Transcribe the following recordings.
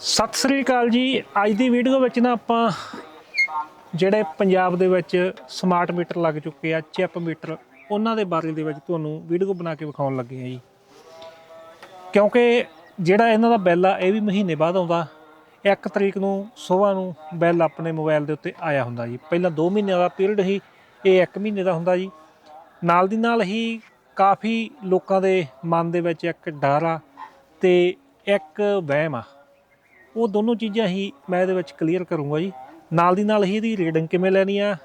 ਸਤਿ ਸ੍ਰੀ ਅਕਾਲ ਜੀ। ਅੱਜ ਦੀ ਵੀਡੀਓ ਵਿੱਚ ਨਾ ਆਪਾਂ ਜਿਹੜੇ ਪੰਜਾਬ ਦੇ ਵਿੱਚ ਸਮਾਰਟ ਮੀਟਰ ਲੱਗ ਚੁੱਕੇ ਆ ਚਿਪ ਮੀਟਰ ਉਹਨਾਂ ਦੇ ਬਾਰੇ ਦੇ ਵਿੱਚ ਤੁਹਾਨੂੰ ਵੀਡੀਓ ਬਣਾ ਕੇ ਵਿਖਾਉਣ ਲੱਗੇ ਆ ਜੀ। ਕਿਉਂਕਿ ਜਿਹੜਾ ਇਹਨਾਂ ਦਾ ਬਿੱਲ ਆ, ਇਹ ਵੀ ਮਹੀਨੇ ਬਾਅਦ ਆਉਂਦਾ। 1 ਤਰੀਕ ਨੂੰ ਸਵੇਰ ਨੂੰ ਬਿੱਲ ਆਪਣੇ ਮੋਬਾਈਲ ਦੇ ਉੱਤੇ ਆਇਆ ਹੁੰਦਾ ਜੀ। ਪਹਿਲਾਂ 2 ਮਹੀਨਿਆਂ ਦਾ ਪੀਰੀਅਡ ਸੀ, ਇਹ 1 ਮਹੀਨੇ ਦਾ ਹੁੰਦਾ ਜੀ। ਨਾਲ ਦੀ ਨਾਲ ਹੀ ਕਾਫੀ ਲੋਕਾਂ ਦੇ ਮਨ ਦੇ ਵਿੱਚ ਇੱਕ ਡਰ ਆ ਤੇ ਇੱਕ ਵਹਿਮ ਆ। ਉਹ ਦੋਨੋਂ ਚੀਜ਼ਾਂ ਹੀ ਮੈਂ ਇਹਦੇ ਵਿੱਚ ਕਲੀਅਰ ਕਰੂੰਗਾ ਜੀ। ਨਾਲ ਦੀ ਨਾਲ ਹੀ ਇਹਦੀ ਰੀਡਿੰਗ ਕਿਵੇਂ ਲੈਣੀ ਆ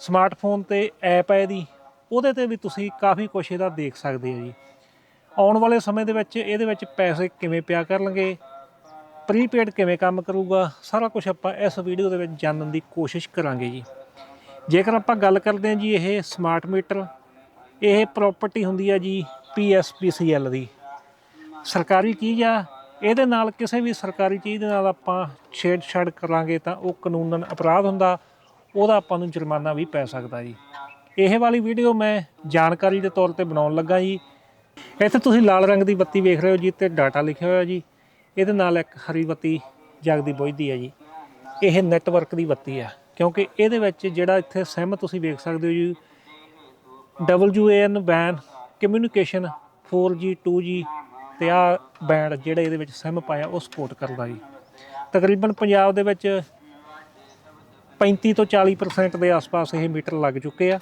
ਸਮਾਰਟਫੋਨ ਤੇ ਐਪ ਹੈ ਇਹਦੀ, ਉਹਦੇ ਤੇ ਵੀ ਤੁਸੀਂ ਕਾਫੀ ਕੁਝ ਇਹਦਾ ਦੇਖ ਸਕਦੇ ਹੋ ਜੀ। ਆਉਣ ਵਾਲੇ ਸਮੇਂ ਦੇ ਵਿੱਚ ਇਹਦੇ ਵਿੱਚ ਪੈਸੇ ਕਿਵੇਂ ਪਿਆ ਕਰਨਗੇ ਪ੍ਰੀਪੇਡ ਕਿਵੇਂ ਕੰਮ ਕਰੂਗਾ, ਸਾਰਾ ਕੁਝ ਆਪਾਂ ਇਸ ਵੀਡੀਓ ਦੇ ਵਿੱਚ ਜਾਣਨ ਦੀ ਕੋਸ਼ਿਸ਼ ਕਰਾਂਗੇ ਜੀ। ਜੇਕਰ ਆਪਾਂ ਗੱਲ ਕਰਦੇ ਹਾਂ ਜੀ ਇਹ ਸਮਾਰਟ ਮੀਟਰ ਇਹ ਪ੍ਰਾਪਰਟੀ ਹੁੰਦੀ ਆ ਜੀ PSPCL ਦੀ। ਸਰਕਾਰੀ ਕੀ ਆ? ਇਹਦੇ ਨਾਲ ਕਿਸੇ ਵੀ ਸਰਕਾਰੀ ਚੀਜ਼ ਦੇ ਨਾਲ ਆਪਾਂ ਛੇੜਛਾੜ ਕਰਾਂਗੇ ਤਾਂ ਉਹ ਕਾਨੂੰਨਨ ਅਪਰਾਧ ਹੁੰਦਾ, ਉਹਦਾ ਆਪਾਂ ਨੂੰ ਜੁਰਮਾਨਾ ਵੀ ਪੈ ਸਕਦਾ ਜੀ। ਇਹ ਵਾਲੀ ਵੀਡੀਓ ਮੈਂ ਜਾਣਕਾਰੀ ਦੇ ਤੌਰ ਤੇ ਬਣਾਉਣ ਲੱਗਾ ਜੀ। ਇੱਥੇ ਤੁਸੀਂ ਲਾਲ ਰੰਗ ਦੀ ਬੱਤੀ ਵੇਖ ਰਹੇ ਹੋ ਜੀ, ਤੇ ਡਾਟਾ ਲਿਖਿਆ ਹੋਇਆ ਜੀ। ਇਹਦੇ ਨਾਲ ਇੱਕ ਹਰੀ ਬੱਤੀ ਜਗਦੀ ਬੁਝਦੀ ਹੈ ਜੀ। ਇਹ ਨੈਟਵਰਕ ਦੀ ਬੱਤੀ ਆ ਕਿਉਂਕਿ ਇਹਦੇ ਵਿੱਚ ਜਿਹੜਾ ਇੱਥੇ ਸਿਮ ਤੁਸੀਂ ਵੇਖ ਸਕਦੇ ਹੋ ਜੀ WAN ban communication 4G 2G ਤੇ ਆ ਬੈਂਡ ਜਿਹੜੇ ਇਹਦੇ ਵਿੱਚ ਸਿਮ ਪਾਇਆ, ਉਹ ਸਪੋਰਟ ਕਰਦਾ ਜੀ। ਤਕਰੀਬਨ ਪੰਜਾਬ ਦੇ ਵਿੱਚ 35 ਤੋਂ 40% ਦੇ ਆਸ-ਪਾਸ ਇਹ ਮੀਟਰ ਲੱਗ ਚੁੱਕੇ ਆ।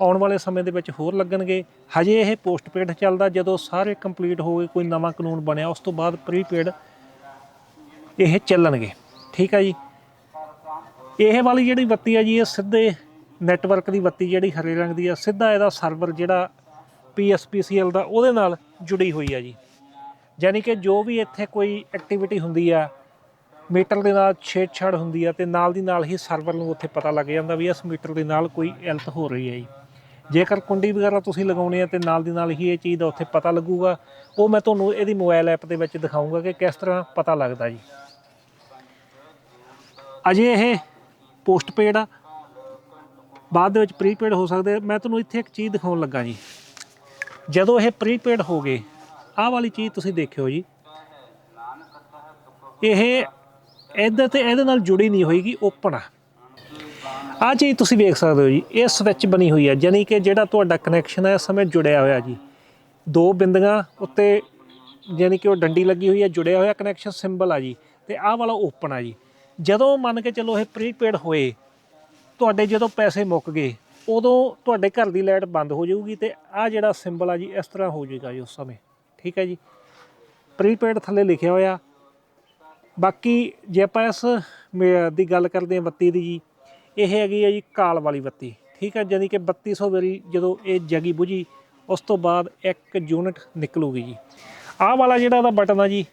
ਆਉਣ ਵਾਲੇ ਸਮੇਂ ਦੇ ਵਿੱਚ ਹੋਰ ਲੱਗਣਗੇ। ਹਜੇ ਇਹ ਪੋਸਟਪੇਡ ਚੱਲਦਾ, ਜਦੋਂ ਸਾਰੇ ਕੰਪਲੀਟ ਹੋ ਗਏ, ਕੋਈ ਨਵਾਂ ਕਾਨੂੰਨ ਬਣਿਆ, ਉਸ ਤੋਂ ਬਾਅਦ ਪ੍ਰੀਪੇਡ ਇਹ ਚੱਲਣਗੇ। ਠੀਕ ਆ ਜੀ? ਇਹ ਵਾਲੀ ਜਿਹੜੀ ਬੱਤੀ ਆ ਜੀ, ਇਹ ਸਿੱਧੇ ਨੈਟਵਰਕ ਦੀ ਬੱਤੀ ਜਿਹੜੀ ਹਰੇ ਰੰਗ ਦੀ ਆ, ਸਿੱਧਾ ਇਹਦਾ ਸਰਵਰ ਜਿਹੜਾ PSPCL ਦਾ, ਉਹਦੇ ਨਾਲ ਜੁੜੀ ਹੋਈ ਆ ਜੀ। ਯਾਨੀ ਕਿ ਜੋ ਵੀ ਇੱਥੇ ਕੋਈ ਐਕਟੀਵਿਟੀ ਹੁੰਦੀ ਆ, ਮੀਟਰ ਦੇ ਨਾਲ ਛੇੜਛਾੜ ਹੁੰਦੀ ਆ ਤੇ ਨਾਲ ਦੀ ਨਾਲ ਹੀ ਸਰਵਰ ਨੂੰ ਉੱਥੇ ਪਤਾ ਲੱਗ ਜਾਂਦਾ ਵੀ ਇਸ ਮੀਟਰ ਦੇ ਨਾਲ ਕੋਈ ਇਲਤ ਹੋ ਰਹੀ ਹੈ ਜੀ। ਜੇਕਰ ਕੁੰਡੀ ਵਗੈਰਾ ਤੁਸੀਂ ਲਗਾਉਣੀ ਆ ਤੇ ਨਾਲ ਦੀ ਨਾਲ ਹੀ ਇਹ ਚੀਜ਼ ਦਾ ਉੱਥੇ ਪਤਾ ਲੱਗੂਗਾ, ਉਹ ਮੈਂ ਤੁਹਾਨੂੰ ਇਹਦੀ ਮੋਬਾਈਲ ਐਪ ਦੇ ਵਿੱਚ ਦਿਖਾਊਂਗਾ ਕਿ ਕਿਸ ਤਰ੍ਹਾਂ ਪਤਾ ਲੱਗਦਾ ਜੀ। ਅਜੇ ਇਹ ਪੋਸਟਪੇਡ ਆ, ਬਾਅਦ ਦੇ ਵਿੱਚ ਪ੍ਰੀਪੇਡ ਹੋ ਸਕਦੇ ਮੈਂ ਤੁਹਾਨੂੰ ਇੱਥੇ ਇੱਕ ਚੀਜ਼ ਦਿਖਾਉਣ ਲੱਗਾ ਜੀ। ਜਦੋਂ ਇਹ ਪ੍ਰੀਪੇਡ ਹੋ ਗਏ ਆਹ ਵਾਲੀ ਚੀਜ਼ ਤੁਸੀਂ ਦੇਖਿਓ ਜੀ। ਇਹ ਇਹਦੇ ਤੇ ਇਹਦੇ ਨਾਲ ਜੁੜੀ ਨਹੀਂ ਹੋਏਗੀ ਓਪਨ ਆ ਆਹ ਚੀਜ਼ ਤੁਸੀਂ ਵੇਖ ਸਕਦੇ ਹੋ ਜੀ ਇਹ ਸਵਿਚ ਬਣੀ ਹੋਈ ਹੈ ਯਾਨੀ ਕਿ ਜਿਹੜਾ ਤੁਹਾਡਾ ਕਨੈਕਸ਼ਨ ਹੈ, ਇਸ ਸਮੇਂ ਜੁੜਿਆ ਹੋਇਆ ਜੀ। ਦੋ ਬਿੰਦੀਆਂ ਉੱਤੇ ਯਾਨੀ ਕਿ ਉਹ ਡੰਡੀ ਲੱਗੀ ਹੋਈ ਹੈ, ਜੁੜਿਆ ਹੋਇਆ ਕਨੈਕਸ਼ਨ ਸਿੰਬਲ ਆ ਜੀ, ਤੇ ਆਹ ਵਾਲਾ ਓਪਨ ਆ ਜੀ। ਜਦੋਂ ਮੰਨ ਕੇ ਚੱਲੋ ਇਹ ਪ੍ਰੀਪੇਡ ਹੋਏ, ਤੁਹਾਡੇ ਜਦੋਂ ਪੈਸੇ ਮੁੱਕ ਗਏ, ਉਦੋਂ ਤੁਹਾਡੇ ਘਰ ਦੀ ਲਾਈਟ ਬੰਦ ਹੋ ਜਾਊਗੀ ਤੇ ਆਹ ਜਿਹੜਾ ਸਿੰਬਲ ਆ ਜੀ, ਇਸ ਤਰ੍ਹਾਂ ਹੋ ਜਾਏਗਾ ਜੀ ਉਸ ਸਮੇਂ। ਠੀਕ ਹੈ ਜੀ। ਪ੍ਰੀਪੇਡ ਥੱਲੇ ਲਿਖਿਆ ਹੋਇਆ। ਬਾਕੀ ਜੇ ਆਪਾਂ ਇਸ ਮੇ- ਦੀ ਗੱਲ ਕਰਦੇ ਹਾਂ ਬੱਤੀ ਦੀ ਜੀ, ਇਹ ਹੈਗੀ ਹੈ ਜੀ ਕਾਲ ਵਾਲੀ ਬੱਤੀ। ਠੀਕ ਹੈ ਜਾਨੀ ਕਿ 3200 ਵਾਰੀ ਜਦੋਂ ਇਹ ਜਗੀ ਬੁਝੀ, ਉਸ ਤੋਂ ਬਾਅਦ ਇੱਕ ਯੂਨਿਟ ਨਿਕਲੂਗੀ ਜੀ। ਆਹ ਵਾਲਾ ਜਿਹੜਾ ਇਹਦਾ ਬਟਨ ਆ ਜੀ,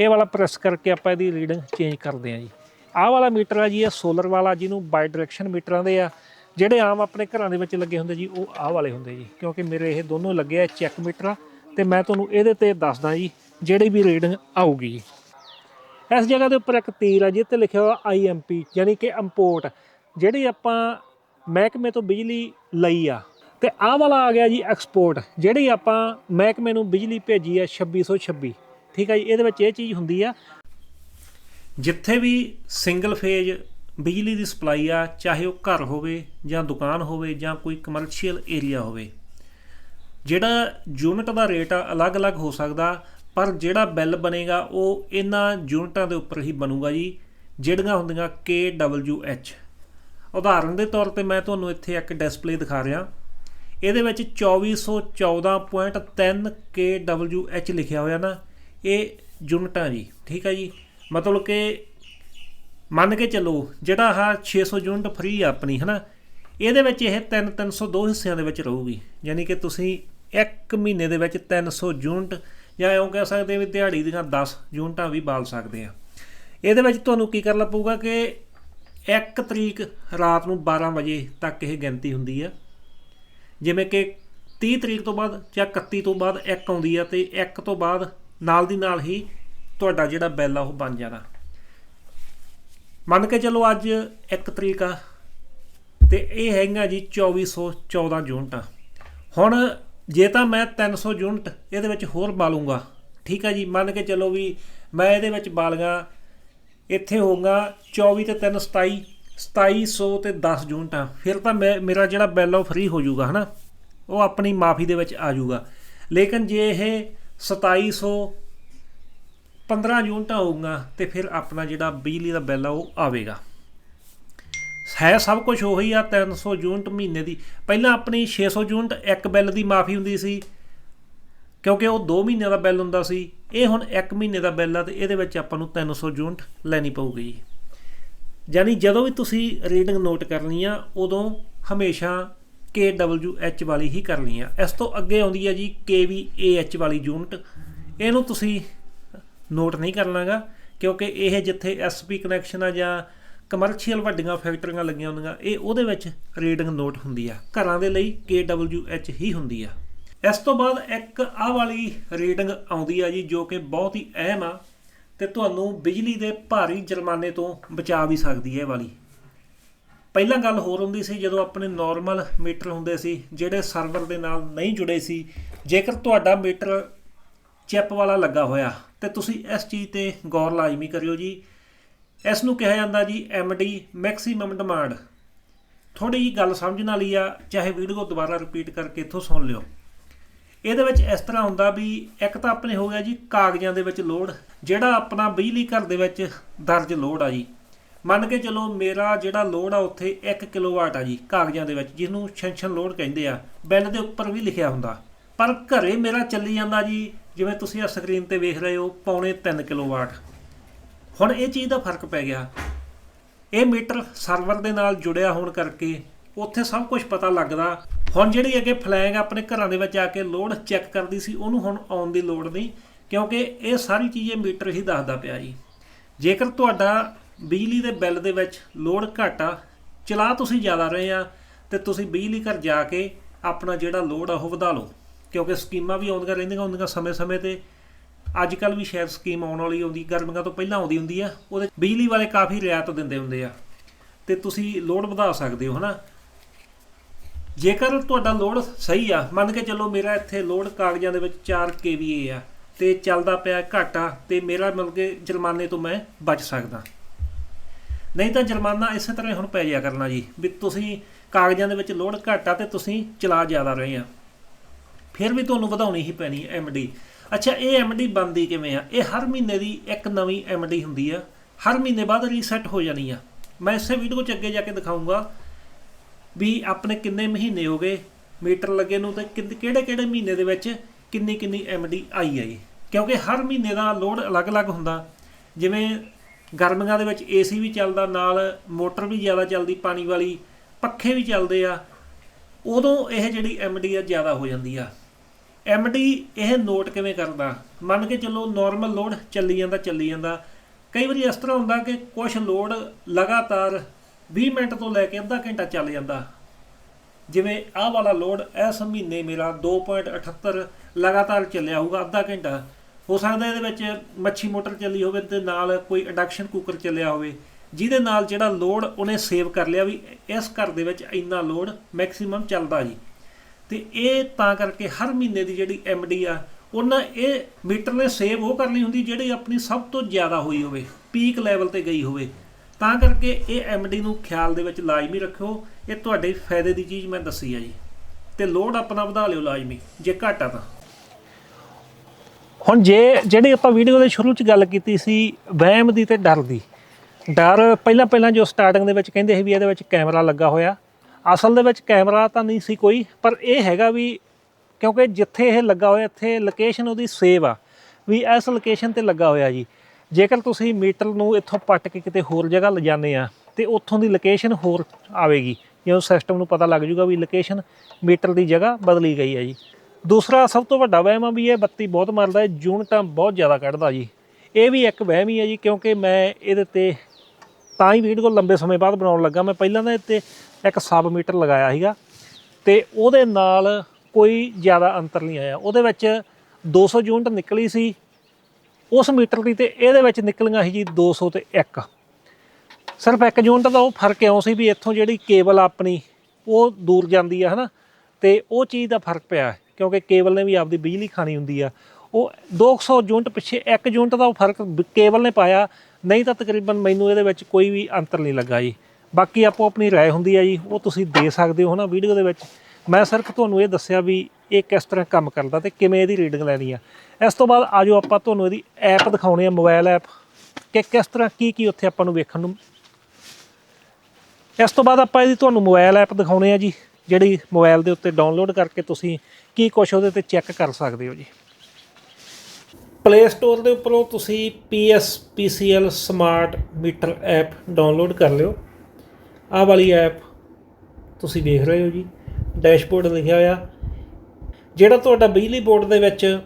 ਇਹ ਵਾਲਾ ਪ੍ਰੈਸ ਕਰਕੇ ਆਪਾਂ ਇਹਦੀ ਰੀਡਿੰਗ ਚੇਂਜ ਕਰਦੇ ਹਾਂ ਜੀ। ਆਹ ਵਾਲਾ ਮੀਟਰ ਆ ਜੀ, ਇਹ ਸੋਲਰ ਵਾਲਾ ਜਿਹਨੂੰ ਬਾਈ ਡਾਇਰੈਕਸ਼ਨ ਮੀਟਰਾਂ ਦੇ ਆ, ਜਿਹੜੇ ਆਮ ਆਪਣੇ ਘਰਾਂ ਦੇ ਵਿੱਚ ਲੱਗੇ ਹੁੰਦੇ ਜੀ, ਉਹ ਆਹ ਵਾਲੇ ਹੁੰਦੇ ਜੀ। ਕਿਉਂਕਿ ਮੇਰੇ ਇਹ ਦੋਨੋਂ ਲੱਗੇ ਆ ਚੈੱਕ ਮੀਟਰ ਆ। ਤੇ ਮੈਂ ਤੁਹਾਨੂੰ ਇਹਦੇ ਤੇ ਦੱਸਦਾ ਜੀ, ਜਿਹੜੀ ਵੀ ਰੀਡਿੰਗ ਆਊਗੀ। ਇਸ ਜਗ੍ਹਾ ਦੇ ਉੱਪਰ ਇੱਕ ਤੀਰ ਆ ਜਿੱਤੇ ਲਿਖਿਆ ਹੋਇਆ ਆਈਐਮਪੀ ਯਾਨੀ ਕਿ ਇੰਪੋਰਟ ਜਿਹੜੀ ਆਪਾਂ ਮਹਿਕਮੇ ਤੋਂ ਬਿਜਲੀ ਲਈ ਆ। ਤੇ ਆਹ ਵਾਲਾ ਆ ਗਿਆ ਜੀ ਐਕਸਪੋਰਟ ਜਿਹੜੀ ਆਪਾਂ ਮਹਿਕਮੇ ਨੂੰ ਬਿਜਲੀ ਭੇਜੀ ਆ 2626 ਠੀਕ ਆ ਜੀ, ਇਹਦੇ ਵਿੱਚ ਇਹ ਚੀਜ਼ ਹੁੰਦੀ ਆ, ਜਿੱਥੇ ਵੀ ਸਿੰਗਲ ਫੇਜ਼ ਬਿਜਲੀ ਦੀ ਸਪਲਾਈ ਆ, ਚਾਹੇ ਉਹ ਘਰ ਹੋਵੇ ਜਾਂ ਦੁਕਾਨ ਹੋਵੇ ਜਾਂ ਕੋਈ ਕਮਰਸ਼ੀਅਲ ਏਰੀਆ ਹੋਵੇ ਜਿਹੜਾ ਯੂਨਿਟ ਦਾ ਰੇਟ ਆ, ਅਲੱਗ-ਅਲੱਗ ਹੋ ਸਕਦਾ, ਪਰ ਜਿਹੜਾ ਬਿੱਲ ਬਣੇਗਾ, ਉਹ ਇਹਨਾਂ ਯੂਨਿਟਾਂ ਦੇ ਉੱਪਰ ਹੀ ਬਣੂਗਾ ਜੀ, ਜਿਹੜੀਆਂ ਹੁੰਦੀਆਂ KWH ਉਦਾਹਰਨ ਦੇ ਤੌਰ ਤੇ ਮੈਂ ਤੁਹਾਨੂੰ ਇੱਥੇ ਇੱਕ ਡਿਸਪਲੇ ਦਿਖਾ ਰਿਹਾ। ਇਹਦੇ ਵਿੱਚ 2414.3 KWH ਲਿਖਿਆ ਹੋਇਆ ਨਾ, ਇਹ ਯੂਨਿਟਾਂ ਜੀ, ਠੀਕ ਹੈ ਜੀ? ਮਤਲਬ ਕਿ ਮੰਨ ਕੇ ਚੱਲੋ, ਜਿਹੜਾ ਆਹ 600 ਯੂਨਿਟ ਫ੍ਰੀ ਆ ਆਪਣੀ, ਹਨਾ? ਇਹਦੇ ਵਿੱਚ ਇਹ 3 302 ਹਿੱਸਿਆਂ ਦੇ ਵਿੱਚ ਰਹੂਗੀ। ਯਾਨੀ ਕਿ ਤੁਸੀਂ ਇੱਕ ਮਹੀਨੇ ਦੇ ਵਿੱਚ 300 ਯੂਨਿਟ ਜਾਂ ਇਉਂ ਕਹਿ ਸਕਦੇ ਵੀ ਦਿਹਾੜੀ ਦੀਆਂ 10 ਯੂਨਿਟਾਂ ਵੀ ਬਾਲ ਸਕਦੇ ਆ ਇਹਦੇ ਵਿੱਚ ਤੁਹਾਨੂੰ ਕੀ ਕਰਨਾ ਪਊਗਾ ਕਿ 1 ਤਰੀਕ ਰਾਤ ਨੂੰ 12 ਵਜੇ ਤੱਕ ਇਹ ਗਿਣਤੀ ਹੁੰਦੀ ਆ। ਜਿਵੇਂ ਕਿ 30 ਤਰੀਕ ਤੋਂ ਬਾਅਦ ਜਾਂ 31 ਤੋਂ ਬਾਅਦ ਇੱਕ ਆਉਂਦੀ ਆ ਤੇ ਇੱਕ ਤੋਂ ਬਾਅਦ ਨਾਲ ਦੀ ਨਾਲ ਹੀ ਤੁਹਾਡਾ ਜਿਹੜਾ ਬਿੱਲ ਆ ਉਹ ਬਣ ਜਾਣਾ। ਮੰਨ ਕੇ ਚੱਲੋ ਅੱਜ 1 ਤਰੀਕ ਆ ਤੇ ਇਹ ਹੈਗਾ ਜੀ 2414 ਯੂਨਿਟਾਂ। ਹੁਣ ਜੇ ਤਾਂ ਮੈਂ 300 ਯੂਨਿਟ ਇਹਦੇ ਵਿੱਚ ਹੋਰ ਪਾ ਠੀਕ ਆ ਜੀ? ਮੰਨ ਕੇ ਚੱਲੋ ਵੀ ਮੈਂ ਇਹਦੇ ਵਿੱਚ ਬਾਲਗਾ ਇੱਥੇ ਹੋਊਗਾ 24 ਤੇ 3 27 2700 ਤੇ 10 ਯੂਨਿਟਾਂ। ਫਿਰ ਤਾਂ ਮੈਂ, ਮੇਰਾ ਜਿਹੜਾ ਬਿੱਲ ਉਹ ਫ੍ਰੀ ਹੋ ਜਾਊਗਾ, ਹਨਾ? ਉਹ ਆਪਣੀ ਮਾਫੀ ਦੇ ਵਿੱਚ ਆ ਜਾਊਗਾ। ਲੇਕਿਨ ਜੇ ਇਹ 2700 15 ਯੂਨਿਟਾਂ ਹੋਊਗਾ ਤੇ ਫਿਰ ਆਪਣਾ ਜਿਹੜਾ ਬਿਜਲੀ ਦਾ ਬਿੱਲ ਆ ਉਹ ਆਵੇਗਾ। ਹੈ ਸਭ ਕੁਝ ਉਹੀ ਆ 300 ਯੂਨਿਟ ਮਹੀਨੇ ਦੀ। ਪਹਿਲਾਂ ਆਪਣੀ 600 ਯੂਨਿਟ ਇੱਕ ਬਿੱਲ ਦੀ ਮਾਫੀ ਹੁੰਦੀ ਸੀ, ਕਿਉਂਕਿ ਉਹ 2 ਮਹੀਨਿਆਂ ਦਾ ਬਿੱਲ ਹੁੰਦਾ ਸੀ। ਇਹ ਹੁਣ 1 ਮਹੀਨੇ ਦਾ ਬਿੱਲ ਆ ਤੇ ਇਹਦੇ ਵਿੱਚ ਆਪਾਂ ਨੂੰ 300 ਯੂਨਿਟ ਲੈਣੀ ਪਊਗੀ। ਜੀ ਯਾਨੀ ਜਦੋਂ ਵੀ ਤੁਸੀਂ ਰੀਡਿੰਗ ਨੋਟ ਕਰਨੀ ਆ, ਉਦੋਂ ਹਮੇਸ਼ਾ KWH ਵਾਲੀ ਹੀ ਕਰਨੀ ਆ। ਇਸ ਤੋਂ ਅੱਗੇ ਆਉਂਦੀ ਹੈ ਜੀ KVAH ਵਾਲੀ ਯੂਨਿਟ। ਇਹਨੂੰ ਤੁਸੀਂ ਨੋਟ ਨਹੀਂ ਕਰਨਾਗਾ, ਕਿਉਂਕਿ ਇਹ ਜਿੱਥੇ SP ਕਨੈਕਸ਼ਨ ਆ ਜਾਂ ਕਮਰਸ਼ੀਅਲ ਵੱਡੀਆਂ ਫੈਕਟਰੀਆਂ ਲੱਗੀਆਂ ਹੁੰਦੀਆਂ, ਇਹ ਉਹਦੇ ਵਿੱਚ ਰੀਡਿੰਗ ਨੋਟ ਹੁੰਦੀ ਆ। ਘਰਾਂ ਦੇ ਲਈ KWH ਹੀ ਹੁੰਦੀ ਆ। ਇਸ ਤੋਂ ਬਾਅਦ ਇੱਕ ਆਹ ਵਾਲੀ ਰੀਡਿੰਗ ਆਉਂਦੀ ਆ ਜੀ, ਜੋ ਕਿ ਬਹੁਤ ਹੀ ਅਹਿਮ ਆ ਤੇ ਤੁਹਾਨੂੰ ਬਿਜਲੀ ਦੇ ਭਾਰੀ ਜੁਰਮਾਨੇ ਤੋਂ ਬਚਾ ਵੀ ਸਕਦੀ ਹੈ ਇਹ ਵਾਲੀ। ਪਹਿਲਾਂ ਗੱਲ ਹੋਰ ਹੁੰਦੀ ਸੀ, ਜਦੋਂ ਆਪਣੇ ਨਾਰਮਲ ਮੀਟਰ ਹੁੰਦੇ ਸੀ, ਜਿਹੜੇ ਸਰਵਰ ਦੇ ਨਾਲ ਨਹੀਂ ਜੁੜੇ ਸੀ, ਜੇਕਰ ਤੁਹਾਡਾ ਮੀਟਰ ਚਿਪ ਵਾਲਾ ਲੱਗਾ ਹੋਇਆ, ਤੇ ਤੁਸੀਂ ਇਸ ਚੀਜ਼ ਤੇ ਗੌਰ ਲਾਜ਼ਮੀ ਕਰਿਓ ਜੀ। ਇਸ ਨੂੰ ਕਿਹਾ ਜਾਂਦਾ ਜੀ MD ਮੈਕਸਿਮਮ ਡਿਮਾਂਡ ਥੋੜੀ ਜੀ ਗੱਲ ਸਮਝਣ ਵਾਲੀ ਆ, ਚਾਹੇ ਵੀਡੀਓ ਦੁਬਾਰਾ ਰਿਪੀਟ ਕਰਕੇ ਇੱਥੋਂ ਸੁਣ ਲਿਓ। ਇਹਦੇ ਵਿੱਚ ਇਸ ਤਰ੍ਹਾਂ ਹੁੰਦਾ ਵੀ ਇੱਕ ਤਾਂ ਆਪਣੇ ਹੋ ਗਿਆ ਜੀ ਕਾਗਜ਼ਾਂ ਦੇ ਵਿੱਚ ਲੋਡ ਜਿਹੜਾ ਆਪਣਾ ਬਿਜਲੀ ਘਰ ਦੇ ਵਿੱਚ ਦਰਜ ਲੋਡ ਆ ਜੀ। ਮੰਨ ਕੇ ਚਲੋ ਮੇਰਾ ਜਿਹੜਾ ਲੋਡ ਆ ਉੱਥੇ 1 ਕਿਲੋਵਾਟ ਆ ਜੀ ਕਾਗਜ਼ਾਂ ਦੇ ਵਿੱਚ, ਜਿਹਨੂੰ ਸੈਂਸ਼ਨ ਲੋਡ ਕਹਿੰਦੇ ਆ, ਬਿੱਲ ਦੇ ਉੱਪਰ ਵੀ ਲਿਖਿਆ ਹੁੰਦਾ। ਪਰ ਘਰੇ ਮੇਰਾ ਚੱਲੀ ਜਾਂਦਾ ਜੀ, ਜਿਵੇਂ ਤੁਸੀਂ ਆ ਸਕਰੀਨ ਤੇ ਵੇਖ ਰਹੇ ਹੋ, ਪੌਣੇ 3 ਕਿਲੋਵਾਟ ਹੁਣ ਇਹ ਚੀਜ਼ ਦਾ ਫ਼ਰਕ ਪੈ ਗਿਆ। ਇਹ ਮੀਟਰ ਸਰਵਰ ਦੇ ਨਾਲ ਜੁੜਿਆ ਹੋਣ ਕਰਕੇ ਉੱਥੇ ਸਭ ਕੁਝ ਪਤਾ ਲੱਗਦਾ। ਹੁਣ ਜਿਹੜੀ ਅੱਗੇ ਫਲੈਗ ਆਪਣੇ ਘਰਾਂ ਦੇ ਵਿੱਚ ਆ ਕੇ ਲੋਡ ਚੈੱਕ ਕਰਦੀ ਸੀ, ਉਹਨੂੰ ਹੁਣ ਆਉਣ ਦੀ ਲੋੜ ਨਹੀਂ, ਕਿਉਂਕਿ ਇਹ ਸਾਰੀ ਚੀਜ਼ ਇਹ ਮੀਟਰ ਹੀ ਦੱਸਦਾ ਪਿਆ ਜੀ। ਜੇਕਰ ਤੁਹਾਡਾ ਬਿਜਲੀ ਦੇ ਬਿੱਲ ਦੇ ਵਿੱਚ ਲੋਡ ਘੱਟ ਆ, ਚਲਾ ਤੁਸੀਂ ਜ਼ਿਆਦਾ ਰਹੇ ਆ, ਤੇ ਤੁਸੀਂ ਬਿਜਲੀ ਘਰ ਜਾ ਕੇ ਆਪਣਾ ਜਿਹੜਾ ਲੋਡ ਆ ਉਹ ਵਧਾ ਲਓ, ਕਿਉਂਕਿ ਸਕੀਮਾਂ ਵੀ ਆਉਂਦੀਆਂ ਰਹਿੰਦੀਆਂ ਹੁੰਦੀਆਂ ਸਮੇਂ-ਸਮੇਂ ਤੇ। ਅੱਜ ਕੱਲ ਵੀ ਸ਼ਾਇਦ ਸਕੀਮ ਆਉਣ ਵਾਲੀ ਆਉਂਦੀ, ਗਰਮੀਆਂ ਤੋਂ ਪਹਿਲਾਂ ਆਉਂਦੀ ਹੁੰਦੀ ਆ, ਉਹਦੇ ਬਿਜਲੀ ਵਾਲੇ ਕਾਫੀ ਰਿਆਇਤ ਦਿੰਦੇ ਹੁੰਦੇ ਆ। ਤੇ ਤੁਸੀਂ ਲੋਡ ਵਧਾ ਸਕਦੇ ਹੋ, ਹਨਾ? ਜੇਕਰ ਤੁਹਾਡਾ ਲੋਡ ਸਹੀ ਆ, ਮੰਨ ਕੇ ਚੱਲੋ ਮੇਰਾ ਇੱਥੇ ਲੋਡ ਕਾਗਜ਼ਾਂ ਦੇ ਵਿੱਚ 4 kVA ਆ, ਤੇ ਚੱਲਦਾ ਪਿਆ ਘੱਟ ਆ ਤੇ ਮੇਰਾ ਮਤਲਬ ਕਿ ਜੁਰਮਾਨੇ ਤੋਂ ਮੈਂ ਬਚ ਸਕਦਾ। ਨਹੀਂ ਤਾਂ ਜੁਰਮਾਨਾ ਇਸੇ ਤਰ੍ਹਾਂ ਹੁਣ ਪੈ ਜਾਇਆ ਕਰਨਾ ਜੀ, ਵੀ ਤੁਸੀਂ ਕਾਗਜ਼ਾਂ ਦੇ ਵਿੱਚ ਲੋਡ ਘੱਟ ਆ ਤੇ ਤੁਸੀਂ ਚਲਾ ਜ਼ਿਆਦਾ ਰਹੇ ਆ। ਫਿਰ ਵੀ ਤੁਹਾਨੂੰ ਵਧਾਉਣੀ ਹੀ ਪੈਣੀ ਹੈ ਐਮਡੀ ਅੱਛਾ, ਇਹ ਐਮਡੀ ਬੰਦੀ ਕਿਵੇਂ ਆ? ਇਹ ਹਰ ਮਹੀਨੇ ਦੀ ਇੱਕ ਨਵੀਂ ਐਮਡੀ ਹੁੰਦੀ ਆ। ਹਰ ਮਹੀਨੇ ਬਾਅਦ ਰੀਸੈਟ ਹੋ ਜਾਣੀ ਆ। ਮੈਂ ਇਸੇ ਵੀਡੀਓ 'ਚ ਅੱਗੇ ਜਾ ਕੇ ਦਿਖਾਉਂਗਾ ਵੀ ਆਪਣੇ ਕਿੰਨੇ ਮਹੀਨੇ ਹੋ ਗਏ, ਮੀਟਰ ਲੱਗੇ ਨੂੰ ਤੇ ਕਿਹੜੇ ਕਿਹੜੇ ਮਹੀਨੇ ਦੇ ਵਿੱਚ ਕਿੰਨੀ ਕਿੰਨੀ ਐਮਡੀ ਆਈ ਹੈ ਜੀ। ਕਿਉਂਕਿ ਹਰ ਮਹੀਨੇ ਦਾ ਲੋਡ ਅਲੱਗ-ਅਲੱਗ ਹੁੰਦਾ। ਜਿਵੇਂ ਗਰਮੀਆਂ ਦੇ ਵਿੱਚ ਏਸੀ ਵੀ ਚੱਲਦਾ, ਨਾਲ ਮੋਟਰ ਵੀ ਜ਼ਿਆਦਾ ਚੱਲਦੀ, ਪਾਣੀ ਵਾਲੀ ਪੱਖੇ ਵੀ ਚੱਲਦੇ ਆ। ਉਦੋਂ ਇਹ ਜਿਹੜੀ ਐਮਡੀ ਆ, ਜ਼ਿਆਦਾ ਹੋ ਜਾਂਦੀ ਆ। ਐਮਡੀ ਇਹ ਨੋਟ ਕਿਵੇਂ ਕਰਦਾ? ਮੰਨ ਕੇ ਚੱਲੋ ਨਾਰਮਲ ਲੋਡ ਚੱਲੀ ਜਾਂਦਾ ਚੱਲੀ ਜਾਂਦਾ। ਕਈ ਵਾਰੀ ਇਸ ਤਰ੍ਹਾਂ ਹੁੰਦਾ ਕਿ ਕੁਝ ਲੋਡ ਲਗਾਤਾਰ 20 ਮਿੰਟ ਤੋਂ ਲੈ ਕੇ ਅੱਧਾ ਘੰਟਾ ਚੱਲ ਜਾਂਦਾ। ਜਿਵੇਂ ਆਹ ਵਾਲਾ ਲੋਡ ਇਸ ਮਹੀਨੇ ਮੇਰਾ 2.78 ਲਗਾਤਾਰ ਚੱਲਿਆ ਹੋਊਗਾ ਅੱਧਾ ਘੰਟਾ। ਹੋ ਸਕਦਾ ਇਹਦੇ ਵਿੱਚ ਮੱਛੀ ਮੋਟਰ ਚੱਲੀ ਹੋਵੇ ਤੇ ਨਾਲ ਕੋਈ ਇੰਡਕਸ਼ਨ ਕੁੱਕਰ ਚੱਲਿਆ ਹੋਵੇ। ਜਿਹਦੇ ਨਾਲ ਜਿਹੜਾ ਲੋਡ ਉਹਨੇ ਸੇਵ ਕਰ ਲਿਆ ਵੀ ਇਸ ਘਰ ਦੇ ਵਿੱਚ ਇੰਨਾ ਲੋਡ ਮੈਕਸਿਮਮ ਚੱਲਦਾ ਜੀ। ਤੇ ਇਹ ਤਾਂ ਕਰਕੇ ਹਰ ਮਹੀਨੇ ਦੀ ਜਿਹੜੀ ਐਮਡੀ ਆ, ਉਹਨਾਂ ਇਹ ਮੀਟਰ ਨੇ ਸੇਵ ਉਹ ਕਰਨੀ ਹੁੰਦੀ ਜਿਹੜੀ ਆਪਣੀ ਸਭ ਤੋਂ ਜ਼ਿਆਦਾ ਹੋਈ ਹੋਵੇ ਪੀਕ ਲੈਵਲ ਤੇ ਗਈ ਹੋਵੇ। ਤਾਂ ਕਰਕੇ ਇਹ ਐਮਡੀ ਨੂੰ ਖਿਆਲ ਦੇ ਵਿੱਚ ਲਾਜ਼ਮੀ ਰੱਖਿਓ। ਇਹ ਤੁਹਾਡੇ ਫਾਇਦੇ ਦੀ ਚੀਜ਼ ਮੈਂ ਦੱਸੀ ਆ ਜੀ। ਤੇ ਲੋਡ ਆਪਣਾ ਵਧਾ ਲਿਓ ਲਾਜ਼ਮੀ, ਜੇ ਘੱਟ ਆ ਤਾਂ। ਹੁਣ ਜੇ ਜਿਹੜੀ ਆਪਾਂ ਵੀਡੀਓ ਦੇ ਸ਼ੁਰੂ ਚ ਗੱਲ ਕੀਤੀ ਸੀ ਵਹਿਮ ਦੀ ਤੇ ਡਰ ਦੀ, ਡਰ ਪਹਿਲਾਂ ਪਹਿਲਾਂ ਜੋ ਸਟਾਰਟਿੰਗ ਦੇ ਵਿੱਚ ਕਹਿੰਦੇ ਸੀ ਵੀ ਇਹਦੇ ਵਿੱਚ ਕੈਮਰਾ ਲੱਗਾ ਹੋਇਆ ਅਸਲ ਦੇ ਵਿੱਚ ਕੈਮਰਾ ਤਾਂ ਨਹੀਂ ਸੀ ਕੋਈ, ਪਰ ਇਹ ਹੈਗਾ ਵੀ ਕਿਉਂਕਿ ਜਿੱਥੇ ਇਹ ਲੱਗਾ ਹੋਇਆ, ਇੱਥੇ ਲੋਕੇਸ਼ਨ ਉਹਦੀ ਸੇਵ ਆ, ਵੀ ਇਸ ਲੋਕੇਸ਼ਨ ਤੇ ਲੱਗਾ ਹੋਇਆ ਜੀ। ਜੇਕਰ ਤੁਸੀਂ ਮੀਟਰ ਨੂੰ ਇੱਥੋਂ ਪੱਟ ਕੇ ਕਿਤੇ ਹੋਰ ਜਗ੍ਹਾ ਲਿਜਾਣੇ ਆ, ਤੇ ਉੱਥੋਂ ਦੀ ਲੋਕੇਸ਼ਨ ਹੋਰ ਆਵੇਗੀ। ਜਦੋਂ ਸਿਸਟਮ ਨੂੰ ਪਤਾ ਲੱਗ ਜੂਗਾ ਵੀ ਲੋਕੇਸ਼ਨ ਮੀਟਰ ਦੀ ਜਗ੍ਹਾ ਬਦਲੀ ਗਈ ਹੈ ਜੀ। ਦੂਸਰਾ ਸਭ ਤੋਂ ਵੱਡਾ ਵਹਿਮ ਆ ਵੀ ਇਹ ਬੱਤੀ ਬਹੁਤ ਮਾਰਦਾ ਹੈ ਯੂਨਿਟਾਂ ਬਹੁਤ ਜ਼ਿਆਦਾ ਕੱਢਦਾ ਜੀ। ਇਹ ਵੀ ਇੱਕ ਵਹਿਮ ਹੀ ਹੈ ਜੀ, ਕਿਉਂਕਿ ਮੈਂ ਇਹਦੇ ਤੇ ਤਾਂ ਹੀ ਵੀਡੀਓ ਲੰਬੇ ਸਮੇਂ ਬਾਅਦ ਬਣਾਉਣ ਲੱਗਾ। ਮੈਂ ਪਹਿਲਾਂ ਤਾਂ ਇੱਥੇ ਇੱਕ ਸਬ ਮੀਟਰ ਲਗਾਇਆ ਸੀਗਾ ਤੇ ਉਹਦੇ ਨਾਲ ਕੋਈ ਜ਼ਿਆਦਾ ਅੰਤਰ ਨਹੀਂ ਆਇਆ। ਉਹਦੇ ਵਿੱਚ 200 ਯੂਨਿਟ ਨਿਕਲੀ ਸੀ। ਉਸ ਮੀਟਰ ਦੀ ਤੇ ਇਹਦੇ ਵਿੱਚ ਨਿਕਲੀਆਂ ਸੀ ਜੀ 200 ਤੇ 1 ਸਿਰਫ ਇੱਕ ਯੂਨਿਟ ਦਾ ਉਹ ਫ਼ਰਕ ਇਉਂ ਸੀ ਵੀ ਇੱਥੋਂ ਜਿਹੜੀ ਕੇਬਲ ਆਪਣੀ, ਉਹ ਦੂਰ ਜਾਂਦੀ ਆ, ਹਨਾ? ਤੇ ਉਹ ਚੀਜ਼ ਦਾ ਫ਼ਰਕ ਪਿਆ ਕਿਉਂਕਿ ਕੇਬਲ ਨੇ ਵੀ ਆਪਦੀ ਬਿਜਲੀ ਖਾਣੀ ਹੁੰਦੀ ਆ। ਉਹ 200 ਯੂਨਿਟ ਪਿੱਛੇ 1 ਯੂਨਿਟ ਦਾ ਫ਼ਰਕ ਕੇਬਲ ਨੇ ਪਾਇਆ, ਨਹੀਂ ਤਾਂ ਤਕਰੀਬਨ ਮੈਨੂੰ ਇਹਦੇ ਵਿੱਚ ਕੋਈ ਵੀ ਅੰਤਰ ਨਹੀਂ ਲੱਗਾ ਜੀ। ਬਾਕੀ ਆਪੋ ਆਪਣੀ ਰਾਏ ਹੁੰਦੀ ਹੈ ਜੀ, ਉਹ ਤੁਸੀਂ ਦੇ ਸਕਦੇ ਹੋ ਨਾ ਵੀਡੀਓ ਦੇ ਵਿੱਚ। ਮੈਂ ਸਿਰਫ ਤੁਹਾਨੂੰ ਇਹ ਦੱਸਿਆ ਵੀ ਇਹ ਕਿਸ ਤਰ੍ਹਾਂ ਕੰਮ ਕਰਦਾ ਤੇ ਕਿਵੇਂ ਇਹਦੀ ਰੀਡਿੰਗ ਲੈਣੀ ਆ। ਇਸ ਤੋਂ ਬਾਅਦ ਆਜੋ ਆਪਾਂ ਤੁਹਾਨੂੰ ਇਹਦੀ ਐਪ ਦਿਖਾਉਣੇ ਆ ਮੋਬਾਈਲ ਐਪ ਕਿ ਕਿਸ ਤਰ੍ਹਾਂ ਕੀ ਕੀ ਉੱਥੇ ਆਪਾਂ ਨੂੰ ਵੇਖਣ ਨੂੰ। ਇਸ ਤੋਂ ਬਾਅਦ ਆਪਾਂ ਇਹਦੀ ਤੁਹਾਨੂੰ ਮੋਬਾਈਲ ਐਪ ਦਿਖਾਉਣੇ ਆ ਜੀ, ਜਿਹੜੀ ਮੋਬਾਈਲ ਦੇ ਉੱਤੇ ਡਾਊਨਲੋਡ ਕਰਕੇ ਤੁਸੀਂ ਕੀ ਕੁਛ ਉਹਦੇ ਤੇ ਚੈੱਕ ਕਰ ਸਕਦੇ ਹੋ ਜੀ। ਪਲੇ ਸਟੋਰ ਦੇ ਉੱਪਰੋਂ ਤੁਸੀਂ PS PCL smart meter app download ਕਰ ਲਿਓ। ਆਹ ਵਾਲੀ ਐਪ ਤੁਸੀਂ ਦੇਖ ਰਹੇ ਹੋ ਜੀ। ਡੈਸ਼ਬੋਰਡ ਲਿਖਿਆ ਹੋਇਆ। ਜਿਹੜਾ ਤੁਹਾਡਾ ਬਿਜਲੀ ਬੋਰਡ ਦੇ ਵਿੱਚ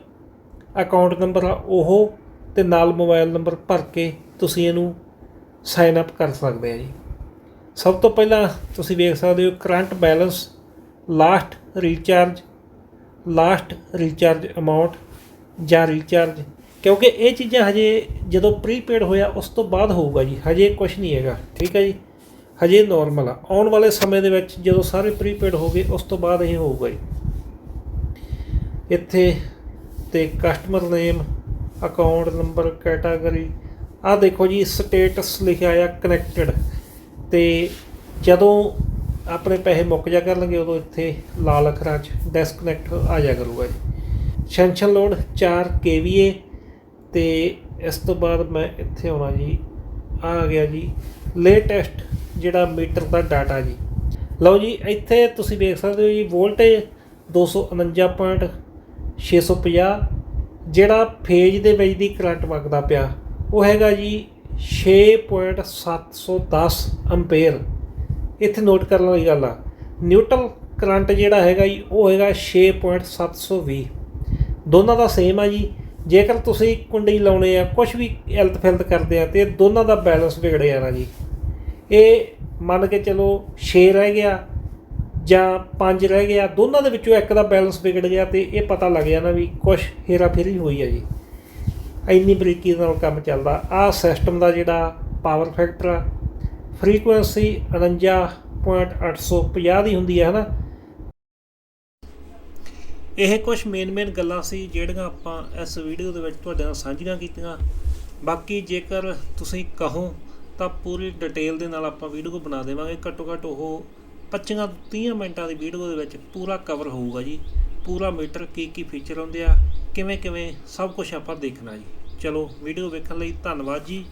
ਅਕਾਊਂਟ ਨੰਬਰ ਆ, ਉਹ ਤੇ ਨਾਲ ਮੋਬਾਈਲ ਨੰਬਰ ਭਰ ਕੇ ਤੁਸੀਂ ਇਹਨੂੰ ਸਾਈਨ ਅਪ ਕਰ ਸਕਦੇ ਆ ਜੀ। ਸਭ ਤੋਂ ਪਹਿਲਾਂ ਤੁਸੀਂ ਵੇਖ ਸਕਦੇ ਹੋ current balance last recharge last recharge amount ਜਾਂ ਰੀਚਾਰਜ ਕਿਉਂਕਿ ਇਹ ਚੀਜ਼ਾਂ ਹਜੇ ਜਦੋਂ ਪ੍ਰੀਪੇਡ ਹੋਇਆ, ਉਸ ਤੋਂ ਬਾਅਦ ਹੋਊਗਾ ਜੀ। ਹਜੇ ਕੁਝ ਨਹੀਂ ਹੈਗਾ। ਠੀਕ ਹੈ ਜੀ। ਹਜੇ ਨਾਰਮਲ ਆ। ਆਉਣ ਵਾਲੇ ਸਮੇਂ ਦੇ ਵਿੱਚ ਜਦੋਂ ਸਾਰੇ ਪ੍ਰੀਪੇਡ ਹੋ ਗਏ, ਉਸ ਤੋਂ ਬਾਅਦ ਇਹ ਹੋਊਗਾ ਜੀ। ਇੱਥੇ ਤੇ customer name account number category ਆ ਦੇਖੋ ਜੀ ਸਟੇਟਸ ਲਿਖਿਆ ਆ ਕਨੈਕਟਡ ਤੇ ਜਦੋਂ ਆਪਣੇ ਪੈਸੇ ਮੁੱਕ ਜਾ ਕਰਨਗੇ, ਉਦੋਂ ਇੱਥੇ ਲਾਲ ਅੱਖਰਾਂ 'ਚ ਡਿਸਕਨੈਕਟ ਆ ਜਾ ਕਰੂਗਾ ਜੀ। ਸੈਂਕਸ਼ਨ ਲੋਡ 4 kVA ਤੇ ਇਸ ਤੋਂ ਬਾਅਦ ਮੈਂ ਇੱਥੇ ਆਉਣਾ ਜੀ। ਆ ਆ ਗਿਆ ਜੀ। ਲੇਟੈਸਟ ਜਿਹੜਾ ਮੀਟਰ ਦਾ ਡਾਟਾ ਜੀ। ਲਓ ਜੀ, ਇੱਥੇ ਤੁਸੀਂ ਦੇਖ ਸਕਦੇ ਹੋ ਜੀ, ਵੋਲਟੇਜ 249.650 ਜਿਹੜਾ ਫੇਜ਼ ਦੇ ਵਿੱਚ ਦੀ ਕਰੰਟ ਵਗਦਾ ਪਿਆ, ਉਹ ਹੈਗਾ ਜੀ 6.710 ਐਂਪੀਅਰ ਇੱਥੇ ਨੋਟ ਕਰਨ ਵਾਲੀ ਗੱਲ ਆ ਨਿਊਟਰਲ ਕਰੰਟ ਜਿਹੜਾ ਹੈਗਾ ਜੀ, ਉਹ ਹੈਗਾ 6.720 ਦੋਨਾਂ ਦਾ ਸੇਮ ਆ ਜੀ, ਜੇਕਰ ਤੁਸੀਂ ਕੁੰਡੀ ਲਾਉਣੇ ਆ ਕੁਝ ਵੀ ਇਲਤ ਫਿਲਤ ਕਰਦੇ ਆ, ਤੇ ਦੋਨਾਂ ਦਾ ਬੈਲੈਂਸ ਵਿਗੜ ਜਾਣਾ ਜੀ। ਇਹ ਮੰਨ ਕੇ ਚਲੋ 6 ਰਹਿ ਗਿਆ ਜਾਂ 5 ਰਹਿ ਗਿਆ, ਦੋਨਾਂ ਦੇ ਵਿੱਚੋਂ ਇੱਕ ਦਾ ਬੈਲੈਂਸ ਵਿਗੜ ਗਿਆ ਤੇ ਇਹ ਪਤਾ ਲੱਗ ਜਾਣਾ ਵੀ ਕੁਝ ਹੇਰਾ ਫੇਰੀ ਹੋਈ ਹੈ ਜੀ। ਇੰਨੀ ਬਰੀਕੀ ਨਾਲ ਕੰਮ ਚੱਲਦਾ। ਆ ਸਿਸਟਮ ਦਾ ਜਿਹੜਾ ਪਾਵਰ ਫੈਕਟਰ ਆ ਫ੍ਰੀਕੁਐਂਸੀ 49.850 ਦੀ ਹੁੰਦੀ ਹੈ ਹਨਾ? ਇਹ ਕੁਝ ਮੇਨ ਮੇਨ ਗੱਲਾਂ ਸੀ ਜਿਹੜੀਆਂ ਆਪਾਂ ਇਸ ਵੀਡੀਓ ਦੇ ਵਿੱਚ ਤੁਹਾਡੇ ਨਾਲ ਸਾਂਝੀਆਂ ਕੀਤੀਆਂ। ਬਾਕੀ ਜੇਕਰ ਤੁਸੀਂ ਕਹੋ ਤਾਂ ਪੂਰੀ ਡਿਟੇਲ ਦੇ ਨਾਲ ਆਪਾਂ ਵੀਡੀਓ ਬਣਾ ਦੇਵਾਂਗੇ। ਘੱਟੋ ਘੱਟ ਉਹ 25 ਤੋਂ 30 ਮਿੰਟਾਂ ਦੀ ਵੀਡੀਓ ਦੇ ਵਿੱਚ ਪੂਰਾ ਕਵਰ ਹੋਊਗਾ ਜੀ। ਪੂਰਾ ਮੀਟਰ ਕੀ ਕੀ ਫੀਚਰ ਹੁੰਦੇ ਆ, ਕਿਵੇਂ ਕਿਵੇਂ ਸਭ ਕੁਝ ਆਪਾਂ ਦੇਖਣਾ ਜੀ। ਚਲੋ ਵੀਡੀਓ ਵੇਖਣ ਲਈ ਧੰਨਵਾਦ ਜੀ।